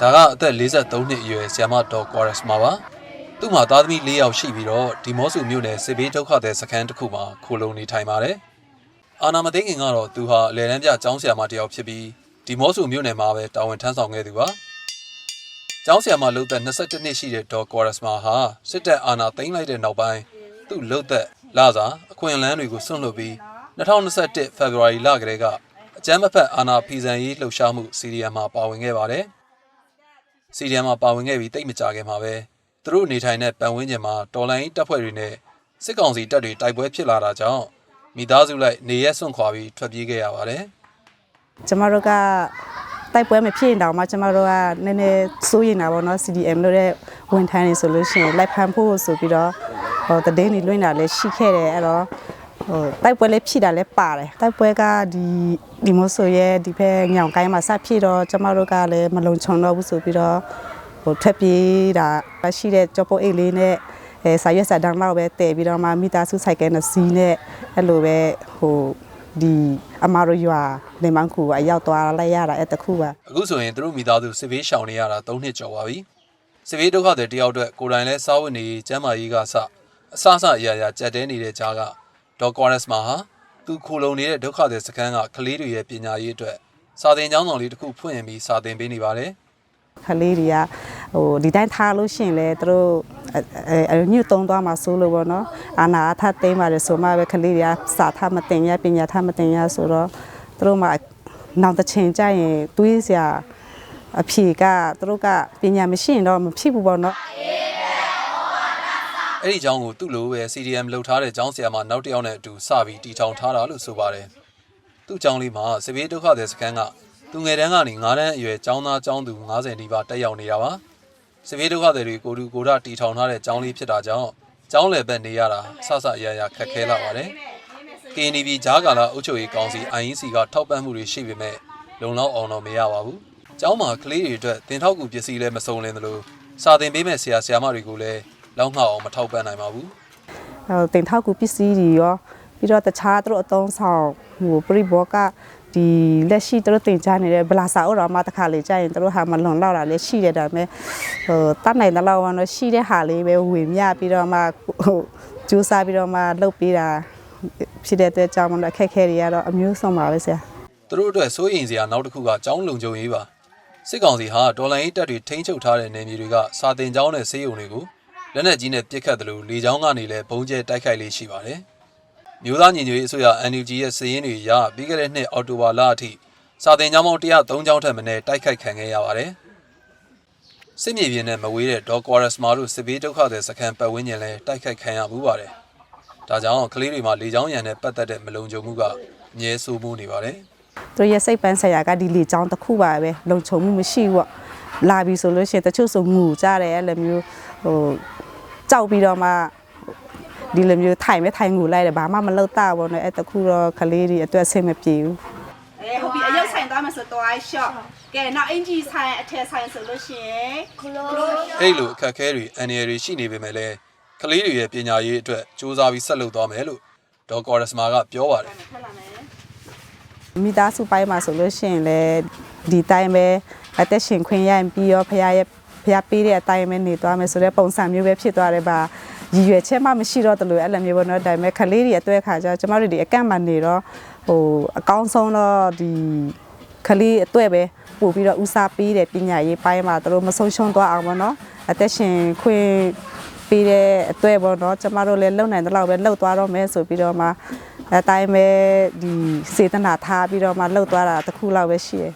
ဒါကအသက်53နှစ်အရွယ်ဆီယမဒေါ်ကွာရက်စမာပါသူ့မှာသားသမီး၄ယောက်ရှိပြီးတော့ဒီမော့စုမြို့နယ်စစ်ဘေးဒုက္ခသည်စခန်းတစ်ခုမှာခိုလုံနေထိုင်ပါတယ်အာနာမသိငင်ကတော့သူဟာအလယ်တန်းပြကျောင်းဆရာမတစ်ယောက်ဖြစ်ပြီးဒီမော့စုမြို့နယ်မှာပဲတာဝန်ထမ်းဆောင်ခဲ့သူပါကျောင်းဆရာမလုပ်သက်22နှစ်ရှိတဲ့ဒေါ်ကွာရက်စမာဟာစစ်တပ်အာဏာသိမ်းလိုက်တဲ့နောက်ပိုင်းသူ့လုပ်သက်လာစာအခွင့်အလမ်းတွေကိုဆွန့်လွတ်ပြီး2021ဖေဖော်ဝါရီလကတည်းကအကြမ်းမဖက်အာဏာဖီဆန်ရေးလှုပ်ရှားမှုစီရီယံမှာပါဝင်ခဲ့ပါတယ်။ စီရီယံမှာပါဝင်ခဲ့ပြီးတိတ်မကြခင်မှာပဲသူတို့နေထိုင်တဲ့ပတ်ဝန်းကျင်မှာတော်လိုင်းတပ်ဖွဲ့တွေနဲ့စစ်ကောင်စီတပ်တွေတိုက်ပွဲဖြစ်လာတာကြောင့်မိသားစုလိုက်နေရက်စွန့်ခွာပြီးထွက်ပြေးခဲ့ရပါတယ်ကျမတို့ကတိုက်ပွဲမဖြစ်ရင်တောင်မှကျမတို့ကနည်းနည်းစိုးရင်တာပေါ့နော် CDM လို့တဲ့ဝန်ထမ်းတွေဆိုလို့ရှိရင်လိုက်ဖမ်းဖို့ဆိုပြီးတော့ဟိုတည်င်းတွေလွှင့်တာလည်းရှိခဲ့တယ်အဲ့တော့ ဟိုတိုက်ပွဲလည်းဖြစ်တာလည်းပါတယ်တိုက်ပွဲကဒီဒီမို့ဆိုရဲဒီဘက်ညောင်ကိုင်းမှာစဖြစ်တော့ကျမတို့ကလည်းမလုံခြုံတော့ဘူးဆိုပြီးတော့ဟိုထွက်ပြေးတာရှိတဲ့ကြောပိုးအိတ်လေးနဲ့အဲစာရွက်စာတမ်းတော့ပဲတည်ပြီးတော့မှမိသားစုဆိုင်ကယ်နဲ့စီးနဲ့အဲ့လိုပဲဟိုဒီအမာရရွာနေမန်းကူအရောက်သွားလိုက်ရတာအဲ့တခုပါ။အခုဆိုရင်သူတို့မိသားစုစစ်ဘေးရှောင်နေရတာ3နှစ်ကျော်ပါပြီ။စစ်ဘေးဒုက္ခတွေတယောက်အတွက်ကိုယ်တိုင်လဲစားဝတ်နေရေးကျန်းမာရေးကစအဆအဆအရာရာကြက်တဲနေတဲ့ကြားက ဒေါ်ကွာရက်စမာဟာသူခိုလုံနေတဲ့ဒုက္ခတွေစခန်းကကလေးတွေရဲ့ပညာရေးအတွက်စာသင်ကျောင်းဆောင်လေးတစ်ခုဖွင့်ရင်ပြီးစာသင်ပေးနေပါတယ်။ခလေးတွေကဟိုဒီတိုင်းထားလို့ရှိရင်လေသူတို့အဲအဲညှို့တုံးသွားမှာစိုးလို့ပေါ့နော်အာနာအထသိမ်းပါတယ်ဆိုမှပဲခလေးတွေကစာထမတင်ရပညာထမတင်ရဆိုတော့သူတို့မှနောက်တစ်ချိန်ကျရင်တွေးစရာအဖြေကသူတို့ကပညာမရှိရင်တော့မဖြစ်ဘူးပေါ့နော် အဲ့ဒီကျောင်းကိုသူ့လိုပဲ CDM လှုပ်ထားတဲ့ကျောင်းဆရာမနောက်တစ်ယောက်နဲ့အတူစပြီးတီထောင်ထားတာလို့ဆိုပါတယ်။သူ့ကျောင်းလေးမှာစစ်ဘေးဒုက္ခသည်စခန်းကသူငယ်တန်းကနေ9တန်းအရွယ်ကျောင်းသားကျောင်းသူ90နီးပါးတက်ရောက်နေတာပါ။စစ်ဘေးဒုက္ခသည်တွေကိုတူကိုယ်တာတီထောင်ထားတဲ့ကျောင်းလေးဖြစ်တာကြောင့်ကျောင်းလယ်ဘက်နေရတာဆဆအရရခက်ခဲလာပါတယ်။ KNB ဂျားကာလာအုပ်ချုပ်ရေးကောင်စီ INC ကထောက်ပံ့မှုတွေရှိပေမဲ့လုံလောက်အောင်တော့မရပါဘူး။ကျောင်းမှာကလေးတွေအတွက်တင်ထောက်ကူပစ္စည်းလည်းမစုံလင်သလိုစာသင်ပေးမဲ့ဆရာဆရာမတွေကိုလည်း လောက်ငှအောင်မထောက်ပံ့နိုင်ပါဘူး။ဟိုတင်ထောက်ကူပစ္စည်းတွေရောပြီးတော့တခြားသူတို့အသုံးဆောင်ဟိုပရိဘောကဒီလက်ရှိသူတို့တင်ကြနေတဲ့ဗလာစာအုပ်တော်မှတစ်ခါလေကြာရင်သူတို့ဟာမလွန်လောက်တာလည်းရှိတယ်ဒါပေမဲ့ဟိုတတ်နိုင်တဲ့လောက်ကတော့ရှိတဲ့ဟာလေးပဲဝေမျှပြီးတော့မှဟိုကြိုးစားပြီးတော့မှလုပ်ပေးတာဖြစ်တဲ့အတွက်ကြောင့်မလို့အခက်အခဲတွေကတော့အမျိုးစုံပါပဲဆရာသူတို့အတွက်စိုးရိမ်စရာနောက်တစ်ခုကကျောင်းလုံခြုံရေးပါစစ်ကောင်စီဟာဒေါ်လာရေးတပ်တွေထိန်းချုပ်ထားတဲ့နယ်မြေတွေကစာတင်ကျောင်းနဲ့ဆေးရုံတွေကို လက်နက်ကြီးနဲ့ပစ်ခတ်တယ်လို့လေကြောင်းကနေလည်းဘုံကျဲတိုက်ခိုက်လေးရှိပါတယ်မျိုးသားညီညွတ်ရေးအစိုးရ NUG ရဲ့စည်ရင်းတွေအရပြီးခဲ့တဲ့နှစ်အောက်တိုဘာလအထိစာတင်ကျောင်းပေါင်း103ကျောင်းထက်မနည်းတိုက်ခိုက်ခံခဲ့ရပါတယ်စစ်မြေပြင်နဲ့မဝေးတဲ့ဒေါ်ကွာရစမာတို့စစ်ဘေးဒုက္ခသည်စခန်းပတ်ဝန်းကျင်လည်းတိုက်ခိုက်ခံရမှုပါတယ်ဒါကြောင့်ကလေးတွေမှာလေကြောင်းရန်နဲ့ပတ်သက်တဲ့မလုံခြုံမှုကအမြဲဆိုးမှုနေပါတယ်သူတို့ရဲ့စိတ်ပန်းဆိုင်ရာကဒီလေချောင်းတစ်ခုပါပဲလုံခြုံမှုမရှိဘူးပေါ့ လာပြီဆိုလို့ရှိရင်တချို့ဆိုငူကြတယ်အဲ့လိုမျိုးဟိုကြောက်ပြီးတော့မှဒီလိုမျိုးထိုင်မဲထိုင်ငူလိုက်တယ်ဘာမှမလုပ်တာပေါ့နော်အဲ့တခုတော့ကလေးတွေအတွက်စိတ်မပြေဘူးအဲဟုတ်ပြီအယုတ်ဆိုင်သွားမယ်ဆိုတော့ shop ကဲနောက်အင်ဂျီဆိုင်အထက်ဆိုင်ဆိုလို့ရှိရင်ခလိုအဲ့လိုအခက်အခဲတွေအန်ရတွေရှိနေပေမဲ့လည်းကလေးတွေရဲ့ပညာရေးအတွက်စူးစမ်းပြီးဆက်လုပ်သွားမယ်လို့ဒေါ်ကော်ရစမာကပြောပါတယ်ထက်လာမယ်မိသားစုပိုင်းမှာဆိုလို့ရှိရင်လည်းဒီတိုင်းပဲ အသက်ရှင်ခွင့်ရရင်ပြီးရောဖရားရဲ့ဖရားပေးတဲ့အတိုင်းပဲနေသွားမယ်ဆိုတဲ့ပုံစံမျိုးပဲဖြစ်သွားတယ်ပါရည်ရွယ်ချက်မှမရှိတော့တယ်လို့အဲ့လိုမျိုးပေါ့နော်ဒါပေမဲ့ကလေးတွေအတွက်ခါကျတော့ကျမတို့ဒီအကန့်မှနေတော့ဟိုအကောင်းဆုံးတော့ဒီကလေးအတွက်ပဲပို့ပြီးတော့ဥစားပေးတဲ့ပညာရေးပိုင်းမှာတို့မဆုံးရှုံးသွားအောင်ပေါ့နော်အသက်ရှင်ခွင့်ပေးတဲ့အတွက်ပေါ့နော်ကျမတို့လည်းလုံနိုင်တဲ့လောက်ပဲလှုပ်သွားတော့မယ်ဆိုပြီးတော့မှအတိုင်းပဲဒီစေတနာထားပြီးတော့မှလှုပ်သွားတာတစ်ခုလောက်ပဲရှိတယ်